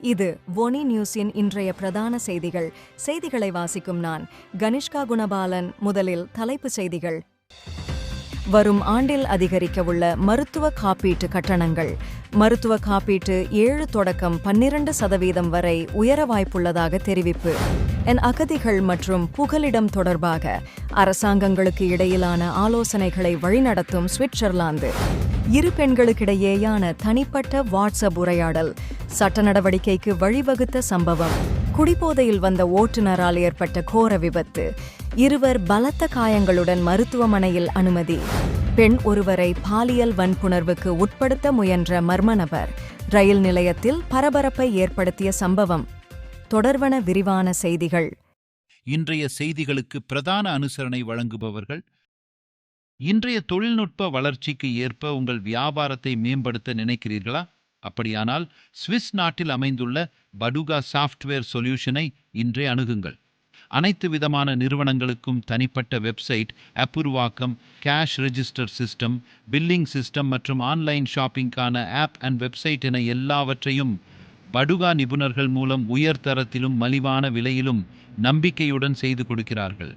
இது ஒனி நியூஸின் இன்றைய பிரதான செய்திகள். செய்திகளை வாசிக்கும் நான் கனிஷ்கா குணபாலன். முதலில் தலைப்புச் செய்திகள். வரும் ஆண்டில் அதிகரிக்கவுள்ள மருத்துவ காப்பீட்டு கட்டணங்கள். மருத்துவ காப்பீட்டு ஏழு தொடக்கம் பன்னிரண்டு சதவீதம் வரை உயர வாய்ப்புள்ளதாக தெரிவிப்பு. என் அகதிகள் மற்றும் புகலிடம் தொடர்பாக அரசாங்கங்களுக்கு இடையிலான ஆலோசனைகளை வழிநடத்தும் சுவிட்சர்லாந்து. இரு பெண்களுக்கிடையேயான தனிப்பட்ட வாட்ஸ்அப் உரையாடல். சட்ட நடவடிக்கைக்கு வழிவகுத்த சம்பவம். குடிபோதையில் வந்த ஓட்டுநரால் ஏற்பட்ட கோர விபத்து. இருவர் பலத்த காயங்களுடன் மருத்துவமனையில் அனுமதி. பெண் ஒருவரை பாலியல் வன்புணர்வுக்கு உட்படுத்த முயன்ற மர்ம நபர். ரயில் நிலையத்தில் பரபரப்பை ஏற்படுத்திய சம்பவம். தொடர்வன விரிவான செய்திகள். இன்றைய செய்திகளுக்கு பிரதான அனுசரணை வழங்குபவர்கள் இன்றைய தொழில்நுட்ப வளர்ச்சிக்கு ஏற்ப உங்கள் வியாபாரத்தை மேம்படுத்த நினைக்கிறீர்களா? அப்படியானால் சுவிஸ் நாட்டில் அமைந்துள்ள படுகா சாஃப்ட்வேர் சொல்யூஷனை இன்றே அணுகுங்கள். அனைத்து விதமான நிறுவனங்களுக்கும் தனிப்பட்ட website அப்புருவாக்கம் cash register system billing system மற்றும் ஆன்லைன் ஷாப்பிங்கான ஆப் அண்ட் வெப்சைட் என எல்லாவற்றையும் படுகா நிபுணர்கள் மூலம் உயர் தரத்திலும் மலிவான விலையிலும் நம்பிக்கையுடன் செய்து கொடுக்கிறார்கள்.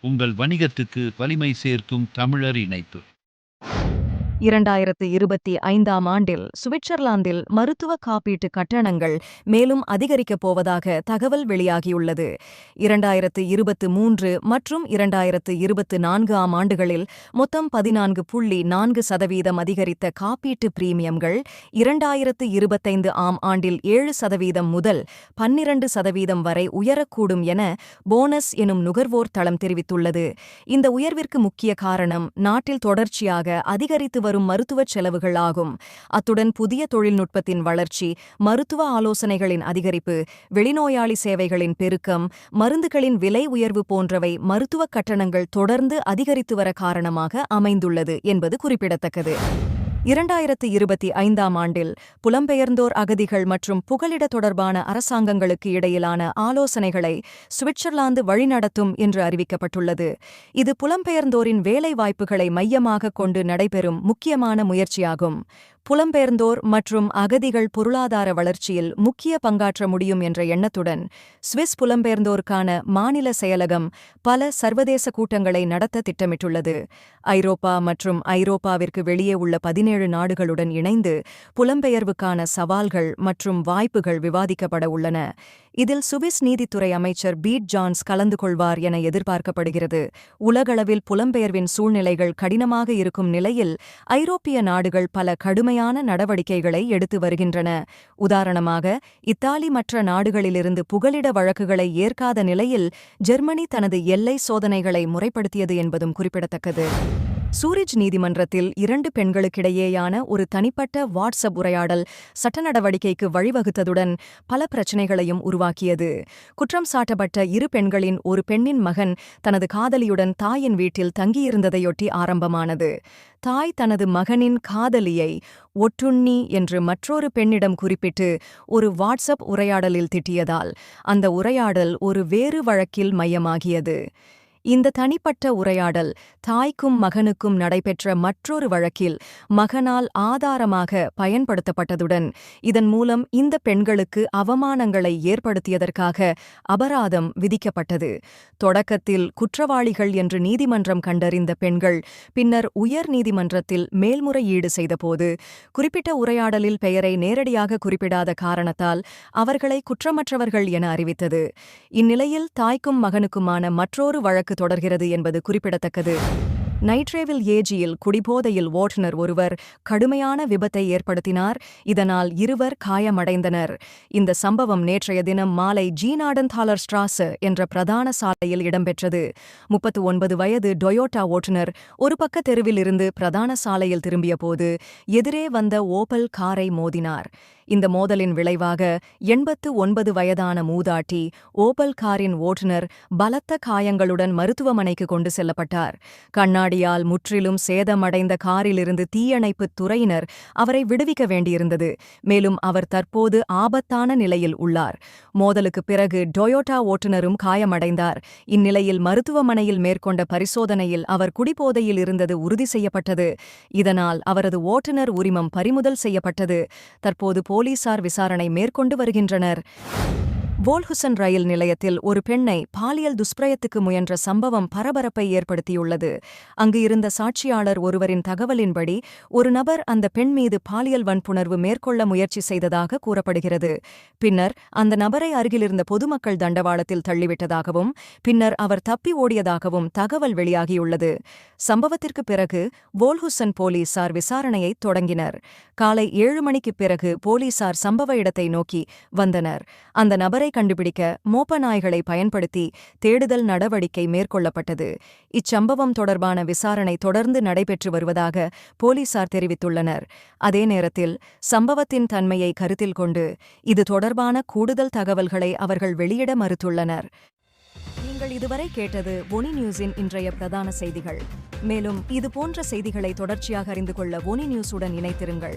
உங்கள் வணிகத்துக்கு வலிமை சேர்க்கும் தமிழர் இணைப்பு. இரண்டாயிரத்து இருபத்தி ஐந்தாம் ஆண்டில் சுவிட்சர்லாந்தில் மருத்துவ காப்பீட்டு கட்டணங்கள் மேலும் அதிகரிக்கப் போவதாக தகவல் வெளியாகியுள்ளது. இரண்டாயிரத்து இருபத்து மூன்று மற்றும் இரண்டாயிரத்து இருபத்து நான்கு ஆம் ஆண்டுகளில் மொத்தம் பதினான்கு புள்ளி நான்கு சதவீதம் அதிகரித்த காப்பீட்டு பிரீமியம்கள் இரண்டாயிரத்து இருபத்தைந்து ஆம் ஆண்டில் ஏழு சதவீதம் முதல் பன்னிரண்டு சதவீதம் வரை உயரக்கூடும் என போனஸ் எனும் நுகர்வோர் தளம் தெரிவித்துள்ளது. இந்த உயர்விற்கு முக்கிய காரணம் நாட்டில் தொடர்ச்சியாக அதிகரித்து வரும் மருத்துவச் செலவுகள் ஆகும். அத்துடன் புதிய தொழில்நுட்பத்தின் வளர்ச்சி மருத்துவ ஆலோசனைகளின் அதிகரிப்பு வெளிநோயாளி சேவைகளின் பெருக்கம் மருந்துகளின் விலை உயர்வு போன்றவை மருத்துவக் கட்டணங்கள் தொடர்ந்து அதிகரித்து வர காரணமாக அமைந்துள்ளது என்பது குறிப்பிடத்தக்கது. இரண்டாயிரத்து இருபத்தி ஐந்தாம் ஆண்டில் புலம்பெயர்ந்தோர் அகதிகள் மற்றும் புகலிட தொடர்பான அரசாங்கங்களுக்கு இடையிலான ஆலோசனைகளை சுவிட்சர்லாந்து வழிநடத்தும் என்று அறிவிக்கப்பட்டுள்ளது. இது புலம்பெயர்ந்தோரின் வேலைவாய்ப்புகளை மையமாக கொண்டு நடைபெறும் முக்கியமான முயற்சியாகும். புலம்பெயர்ந்தோர் மற்றும் அகதிகள் பொருளாதார வளர்ச்சியில் முக்கிய பங்காற்ற முடியும் என்ற எண்ணத்துடன் சுவிஸ் புலம்பெயர்ந்தோருக்கான மாநில செயலகம் பல சர்வதேச கூட்டங்களை நடத்த திட்டமிட்டுள்ளது. ஐரோப்பா மற்றும் ஐரோப்பாவிற்கு வெளியே உள்ள பதினேழு நாடுகளுடன் இணைந்து புலம்பெயர்வுக்கான சவால்கள் மற்றும் வாய்ப்புகள் விவாதிக்கப்பட உள்ளன. இதில் சுவிஸ் நீதித்துறை அமைச்சர் பீட் ஜான்ஸ் கலந்து கொள்வார் என எதிர்பார்க்கப்படுகிறது. உலகளவில் புலம்பெயர்வின் சூழ்நிலைகள் கடினமாக இருக்கும் நிலையில் ஐரோப்பிய நாடுகள் பல கடுமையான நடவடிக்கைகளை எடுத்து வருகின்றன. உதாரணமாக இத்தாலி மற்ற நாடுகளிலிருந்து புகலிட வழக்குகளை ஏற்காத நிலையில் ஜெர்மனி தனது எல்லை சோதனைகளை முறைப்படுத்தியது என்பதும் குறிப்பிடத்தக்கது. சூரிஜ் நீதிமன்றத்தில் இரண்டு பெண்களுக்கிடையேயான ஒரு தனிப்பட்ட வாட்ஸ்அப் உரையாடல் சட்ட நடவடிக்கைக்கு வழிவகுத்ததுடன் பல பிரச்சினைகளையும் உருவாக்கியது. குற்றம் சாட்டப்பட்ட இரு பெண்களின் ஒரு பெண்ணின் மகன் தனது காதலியுடன் தாயின் வீட்டில் தங்கியிருந்ததையொட்டி ஆரம்பமானது. தாய் தனது மகனின் காதலியை ஒட்டுண்ணி என்று மற்றொரு பெண்ணிடம் குறிப்பிட்டு ஒரு வாட்ஸ்அப் உரையாடலில் திட்டியதால் அந்த உரையாடல் ஒரு வேறு வழக்கில் மையமாகியது. இந்த தனிப்பட்ட உரையாடல் தாய்க்கும் மகனுக்கும் நடைபெற்ற மற்றொரு வழக்கில் மகனால் ஆதாரமாக பயன்படுத்தப்பட்டதுடன் இதன் மூலம் இந்த பெண்களுக்கு அவமானங்களை ஏற்படுத்தியதற்காக அபராதம் விதிக்கப்பட்டது. தொடக்கத்தில் குற்றவாளிகள் என்று நீதிமன்றம் கண்டறிந்த பெண்கள் பின்னர் உயர் நீதிமன்றத்தில் மேல்முறையீடு செய்தபோது குறிப்பிட்ட உரையாடலில் பெயரை நேரடியாக குறிப்பிடாத காரணத்தால் அவர்களை குற்றமற்றவர்கள் என அறிவித்தது. இந்நிலையில் தாய்க்கும் மகனுக்குமான மற்றொரு வழக்கு தொடர்கிறது என்பது குறிப்பிடத்தக்கது. நைட்ரேவில் ஏஜியில் குடிபோதையில் ஓட்டுநர் ஒருவர் கடுமையான விபத்தை ஏற்படுத்தினார். இதனால் இருவர் காயமடைந்தனர். இந்த சம்பவம் நேற்றைய தினம் மாலை ஜீனாடன்தாலர் ஸ்ட்ராஸ் என்ற பிரதான சாலையில் இடம்பெற்றது. முப்பத்து ஒன்பது வயது டொயோட்டா ஓட்டுநர் ஒரு பக்க தெருவில் இருந்து பிரதான சாலையில் திரும்பியபோது எதிரே வந்த ஓபல் காரை மோதினார். இந்த மோதலின் விளைவாக எண்பத்து ஒன்பது வயதான மூதாட்டி ஓபல் காரின் ஓட்டுநர் பலத்த காயங்களுடன் மருத்துவமனைக்கு கொண்டு செல்லப்பட்டார். கண்ணாடியால் முற்றிலும் சேதமடைந்த காரிலிருந்து தீயணைப்புத் துறையினர் அவரை விடுவிக்க வேண்டியிருந்தது. மேலும் அவர் தற்போது ஆபத்தான நிலையில் உள்ளார். மோதலுக்கு பிறகு டொயோட்டா ஓட்டுநரும் காயமடைந்தார். இந்நிலையில் மருத்துவமனையில் மேற்கொண்ட பரிசோதனையில் அவர் குடிபோதையில் இருந்தது உறுதி செய்யப்பட்டது. இதனால் அவரது ஓட்டுநர் உரிமம் பறிமுதல் செய்யப்பட்டது. தற்போது போலீசார் விசாரணை மேற்கொண்டு வருகின்றனர். வோல்ஹுசன் ரயில் நிலையத்தில் ஒரு பெண்ணை பாலியல் துஷ்பிரயத்துக்கு முயன்ற சம்பவம் பரபரப்பை ஏற்படுத்தியுள்ளது. அங்கு இருந்த சாட்சியாளர் ஒருவரின் தகவலின்படி ஒரு நபர் அந்த பெண் மீது பாலியல் வன்புணர்வு மேற்கொள்ள முயற்சி செய்ததாக கூறப்படுகிறது. பின்னர் அந்த நபரை அருகிலிருந்த பொதுமக்கள் தண்டவாளத்தில் தள்ளிவிட்டதாகவும் பின்னர் அவர் தப்பி ஓடியதாகவும் தகவல் வெளியாகியுள்ளது. சம்பவத்திற்கு பிறகு வோல்ஹுசன் போலீசார் விசாரணையை தொடங்கினர். காலை ஏழு மணிக்குப் பிறகு போலீசார் சம்பவ இடத்தை நோக்கி வந்தனர். அந்த நபரை கண்டுபிடிக்க மோப்ப நாய்களை பயன்படுத்தி தேடுதல் நடவடிக்கை மேற்கொள்ளப்பட்டது. இச்சம்பவம் தொடர்பான விசாரணை தொடர்ந்து நடைபெற்று வருவதாக போலீசார் தெரிவித்துள்ளனர். அதே நேரத்தில் சம்பவத்தின் தன்மையை கருத்தில் கொண்டு இது தொடர்பான கூடுதல் தகவல்களை அவர்கள் வெளியிட மறுத்துள்ளனர். நீங்கள் இதுவரை கேட்டது ஒனி நியூஸின் இன்றைய பிரதான செய்திகள். மேலும் இது போன்ற செய்திகளை தொடர்ச்சியாக அறிந்து கொள்ள ஒனி நியூஸுடன் இணைத்திருங்கள்